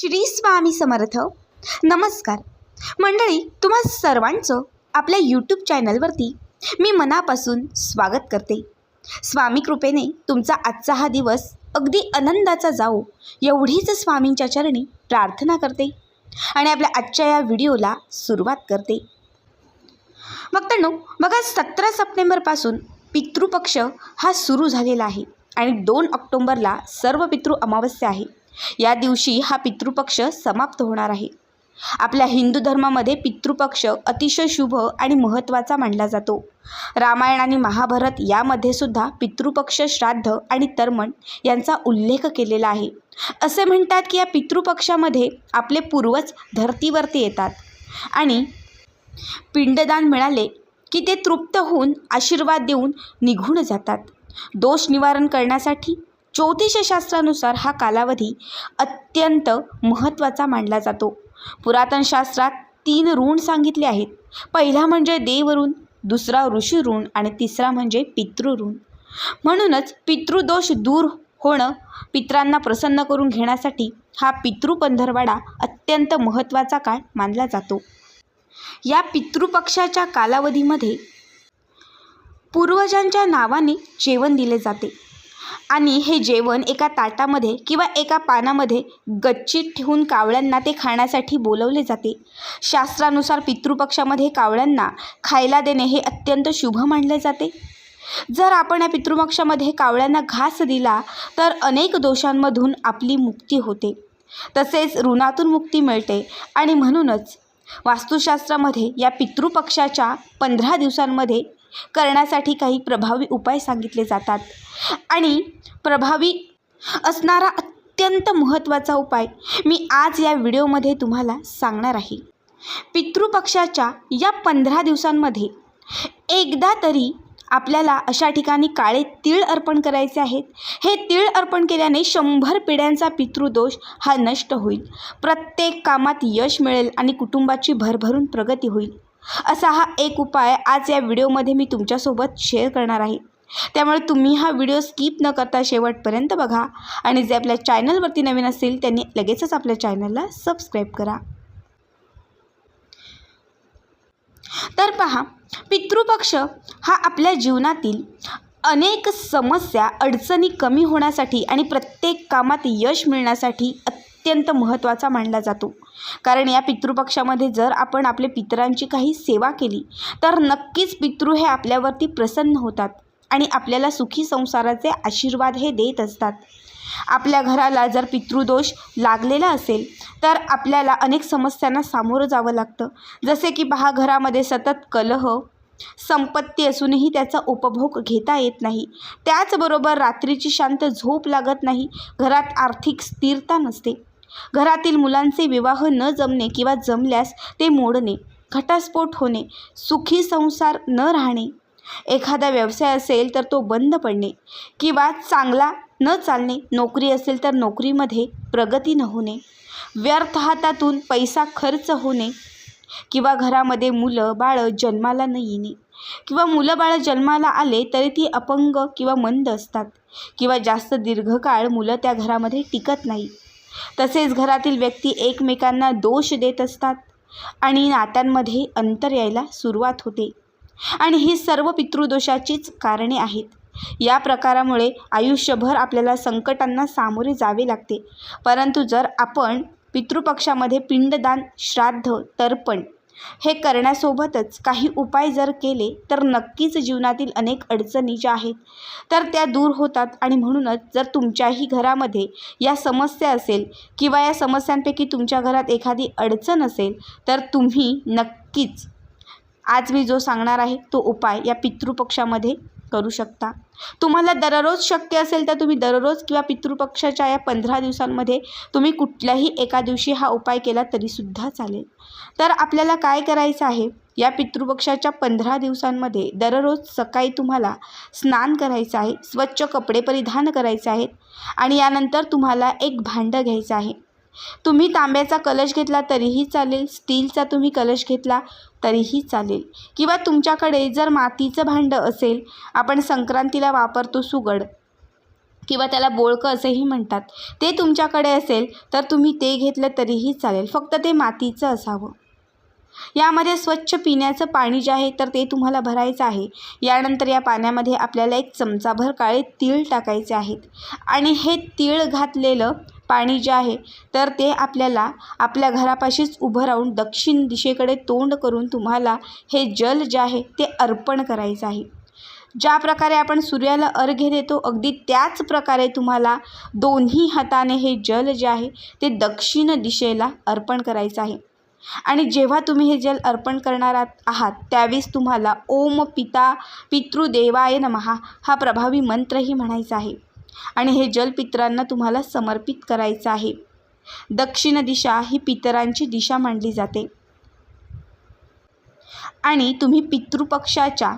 श्री स्वामी समर्थ. नमस्कार. मंडळी तुम्हा सर्वांचं आपल्या यूट्यूब चॅनलवरती मी मनापासून स्वागत करते. स्वामी कृपेने तुमचा आजचा हा दिवस अगदी आनंदाचा जाओ एवढीच स्वामींच्या चरणी प्रार्थना करते आणि आपल्या आजच्या या व्हिडिओला सुरुवात करते. भक्तांनो बघा सतरा सप्टेंबरपासून पितृपक्ष हा सुरू झालेला आहे. आणि दोन ऑक्टोंबरला सर्व पितृ अमावस्या आहे. या दिवशी हा पितृपक्ष समाप्त होणार आहे. आपल्या हिंदू धर्मामध्ये पितृपक्ष अतिशय शुभ आणि महत्त्वाचा मानला जातो. रामायण आणि महाभारत यामध्ये सुद्धा पितृपक्ष श्राद्ध आणि तर्मण यांचा उल्लेख केलेला आहे. असे म्हणतात की या पितृपक्षामध्ये आपले पूर्वज धर्तीवरती येतात आणि पिंडदान मिळाले की ते तृप्त होऊन आशीर्वाद देऊन निघून जातात. दोष निवारण करण्यासाठी ज्योतिषशास्त्रानुसार हा कालावधी अत्यंत महत्त्वाचा मानला जातो. पुरातन शास्त्रात तीन ऋण सांगितले आहेत. पहिला म्हणजे देव ऋण दुसरा ऋषी ऋण आणि तिसरा म्हणजे पितृऋण. म्हणूनच पितृदोष दूर होणं पित्रांना प्रसन्न करून घेण्यासाठी हा पितृपंधरवाडा अत्यंत महत्त्वाचा काळ मानला जातो. या पितृपक्षाच्या कालावधीमध्ये पूर्वजांच्या नावाने जेवण दिले जाते. आणि हे जेवण एका ताटामध्ये किंवा एका पानामध्ये गच्चीत ठेवून कावळ्यांना ते खाण्यासाठी बोलवले जाते. शास्त्रानुसार पितृपक्षामध्ये कावळ्यांना खायला देणे हे अत्यंत शुभ मानले जाते. जर आपण या पितृपक्षामध्ये कावळ्यांना घास दिला तर अनेक दोषांमधून आपली मुक्ती होते. तसेच ऋणातून मुक्ती मिळते आणि म्हणूनच वास्तुशास्त्रामध्ये या पितृपक्षाच्या पंधरा दिवसांमध्ये करण्यासाठी काही प्रभावी उपाय सांगितले जातात. आणि प्रभावी असणारा अत्यंत महत्त्वाचा उपाय मी आज या व्हिडिओमध्ये तुम्हाला सांगणार आहे. पितृपक्षाच्या या पंधरा दिवसांमध्ये एकदा तरी आपल्याला अशा ठिकाणी काळे तीळ अर्पण करायचे आहेत. हे तीळ अर्पण केल्याने शंभर पिढ्यांचा पितृदोष हा नष्ट होईल. प्रत्येक कामात यश मिळेल आणि कुटुंबाची भरभरून प्रगती होईल. असा हा एक उपाय आज या व्हिडिओमध्ये मी तुमच्यासोबत शेअर करणार आहे. त्यामुळे तुम्ही हा व्हिडिओ स्किप न करता शेवटपर्यंत बघा आणि जे आपल्या चॅनलवरती नवीन असतील त्यांनी लगेचच आपल्या चॅनलला सबस्क्राईब करा. तर पहा पितृपक्ष हा आपल्या जीवनातील अनेक समस्या अडचणी कमी होण्यासाठी आणि प्रत्येक कामात यश मिळण्यासाठी अत्यंत महत्त्वाचा मानला जातो. कारण या पितृपक्षामध्ये जर आपण आपल्या पितरांची काही सेवा केली तर नक्कीच पितृ हे आपल्यावरती प्रसन्न होतात आणि आपल्याला सुखी संसाराचे आशीर्वाद हे देत असतात. आपल्या घराला जर पितृदोष लागलेला असेल तर आपल्याला अनेक समस्यांना सामोरं जावं लागतं. जसे की पहा घरामध्ये सतत कलह संपत्ती असूनही त्याचा उपभोग घेता येत नाही. त्याचबरोबर रात्रीची शांत झोप लागत नाही. घरात आर्थिक स्थिरता नसते. घरातील मुलांचे विवाह न जमणे किंवा जमल्यास ते मोडणे घटस्फोट होणे सुखी संसार न राहणे. एखादा व्यवसाय असेल तर तो बंद पडणे किंवा चांगला न चालणे नोकरी असेल तर नोकरीमध्ये प्रगती न होणे. व्यर्थ हातातून पैसा खर्च होणे किंवा घरामध्ये मुलं बाळं जन्माला न येणे किंवा मुलं बाळं जन्माला आले तरी ती अपंग किंवा मंद असतात किंवा जास्त दीर्घकाळ मुलं त्या घरामध्ये टिकत नाही. तसेच घरातील व्यक्ती एकमेकांना दोष देत असतात आणि नात्यांमध्ये अंतर यायला सुरुवात होते. आणि ही सर्व पितृदोषाचीच कारणे आहेत. या प्रकारामुळे आयुष्यभर आपल्याला संकटांना सामोरे जावे लागते. परंतु जर आपण पितृपक्षामध्ये पिंडदान श्राद्ध तर्पण हे करण्यासोबतच काही उपाय जर केले तर नक्कीच जीवनातील अनेक अडचणी ज्या आहेत तर त्या दूर होतात. आणि म्हणूनच जर तुमच्याही घरामध्ये या समस्या असेल किंवा या समस्यांपैकी तुमच्या घरात एखादी अडचण असेल तर तुम्ही नक्कीच आज मी जो सांगणार आहे तो उपाय या पितृपक्षामध्ये करू शकता. तुम्हाला दररोज शक्य असेल तर तुम्ही दररोज किंवा पितृपक्षाच्या या पंधरा दिवसांमध्ये तुम्ही कुठल्याही एका दिवशी हा उपाय केला तरीसुद्धा चालेल. तर आपल्याला काय करायचं आहे? या पितृपक्षाच्या पंधरा दिवसांमध्ये दररोज सकाळी तुम्हाला स्नान करायचं आहे स्वच्छ कपडे परिधान करायचे आहेत आणि यानंतर तुम्हाला एक भांडं घ्यायचं आहे. तुम्ही तांब्याचा कलश घेतला तरीही चालेल स्टीलचा तुम्ही कलश घेतला तरीही चालेल. किंवा तुमच्याकडे जर मातीचं भांडं असेल आपण संक्रांतीला वापरतो सुगड. किंवा त्याला बोळकं असंही म्हणतात. ते तुमच्याकडे असेल तर तुम्ही ते घेतलं तरीही चालेल. फक्त ते मातीचं असावं. यामध्ये स्वच्छ पिण्याचं पाणी जे आहे तर ते तुम्हाला भरायचं आहे. यानंतर या पाण्यामध्ये आपल्याला एक चमचाभर काळे तीळ टाकायचे आहेत. आणि हे तीळ घातलेलं पाणी जे आहे तर ते आपल्याला आपल्या घरापाशीच उभं राहून दक्षिण दिशेकडे तोंड करून तुम्हाला हे जल जे आहे ते अर्पण करायचं आहे. ज्या प्रकारे आपण सूर्याला अर्घ्य देतो अगदी त्याच प्रकारे तुम्हाला दोन्ही हाताने हे जल जे आहे ते दक्षिण दिशेला अर्पण करायचं आहे. आणि जेव्हा तुम्ही हे जल अर्पण करणार आहात- आहात त्यावेळेस तुम्हाला ओम पिता पितृदेवाय नमहा हा प्रभावी मंत्रही म्हणायचा आहे. आणि हे जल पितरांना तुम्हाला समर्पित करायचं आहे. दक्षिण दिशा ही पितरांची दिशा मानली जाते. आणि तुम्ही पितृपक्षाच्या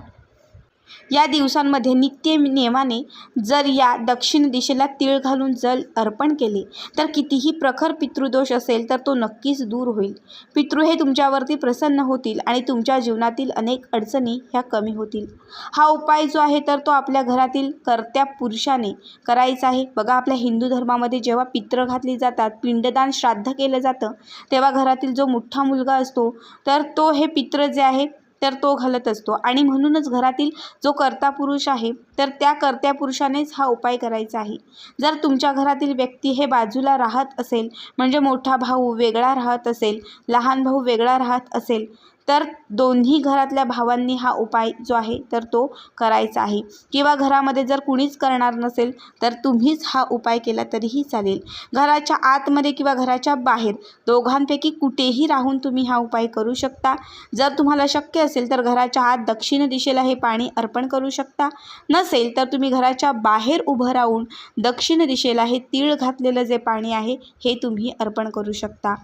या दिवसांमध्ये नित्य नियमाने जर या दक्षिण दिशेला तीळ घालून जल अर्पण केले तर कितीही प्रखर पितृदोष असेल तर तो नक्कीच दूर होईल. पितृ हे तुमच्यावरती प्रसन्न होतील आणि तुमच्या जीवनातील अनेक अडचणी ह्या कमी होतील. हा उपाय जो आहे तर तो आपल्या घरातील कर्त्या पुरुषाने करायचा आहे. बघा आपल्या हिंदू धर्मामध्ये जेव्हा पित्र घातली जातात पिंडदान श्राद्ध केलं जातं तेव्हा घरातील जो मोठा मुलगा असतो तर तो हे पित्र जे आहे तर तो घालत असतो. आणि म्हणूनच घरातील जो कर्ता पुरुष आहे तर त्या कर्त्या पुरुषानेच हा उपाय करायचा आहे. जर तुमच्या घरातील व्यक्ती हे बाजूला राहत असेल म्हणजे मोठा भाऊ वेगळा राहत असेल लहान भाऊ वेगळा राहत असेल तर दोन्ही घरातल्या भावांनी हा उपाय जो आहे तर तो करायचा आहे. किंवा घरामध्ये जर कुणीच करणार नसेल तर तुम्हीच हा उपाय केला तरीही चालेल. घराच्या आतमध्ये किंवा घराच्या बाहेर दोघांपैकी कुठेही राहून तुम्ही हा उपाय करू शकता. जर तुम्हाला शक्य असेल तर घराच्या आत दक्षिण दिशेला हे पाणी अर्पण करू शकता. नसेल तर तुम्ही घराच्या बाहेर उभं राहून दक्षिण दिशेला हे तीळ घातलेलं जे पाणी आहे हे तुम्ही अर्पण करू शकता.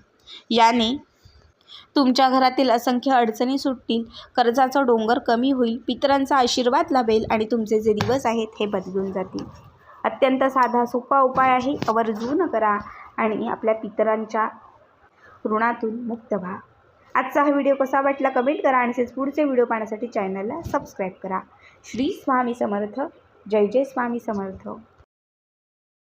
याने तुमच्या घरातील असंख्य अडचणी सुटतील. कर्जाचा डोंगर कमी होईल. पितरांचा आशीर्वाद लाभेल आणि तुमचे जे दिवस आहेत हे बदलून जातील. अत्यंत साधा सोपा उपाय आहे. आवर्जून करा आणि आपल्या पितरांच्या ऋणातून मुक्त व्हा. आजचा हा व्हिडिओ कसा वाटला कमेंट करा आणि तसेच पुढचे व्हिडिओ पाहण्यासाठी चॅनलला सबस्क्राईब करा. श्री स्वामी समर्थ. जय जय स्वामी समर्थ.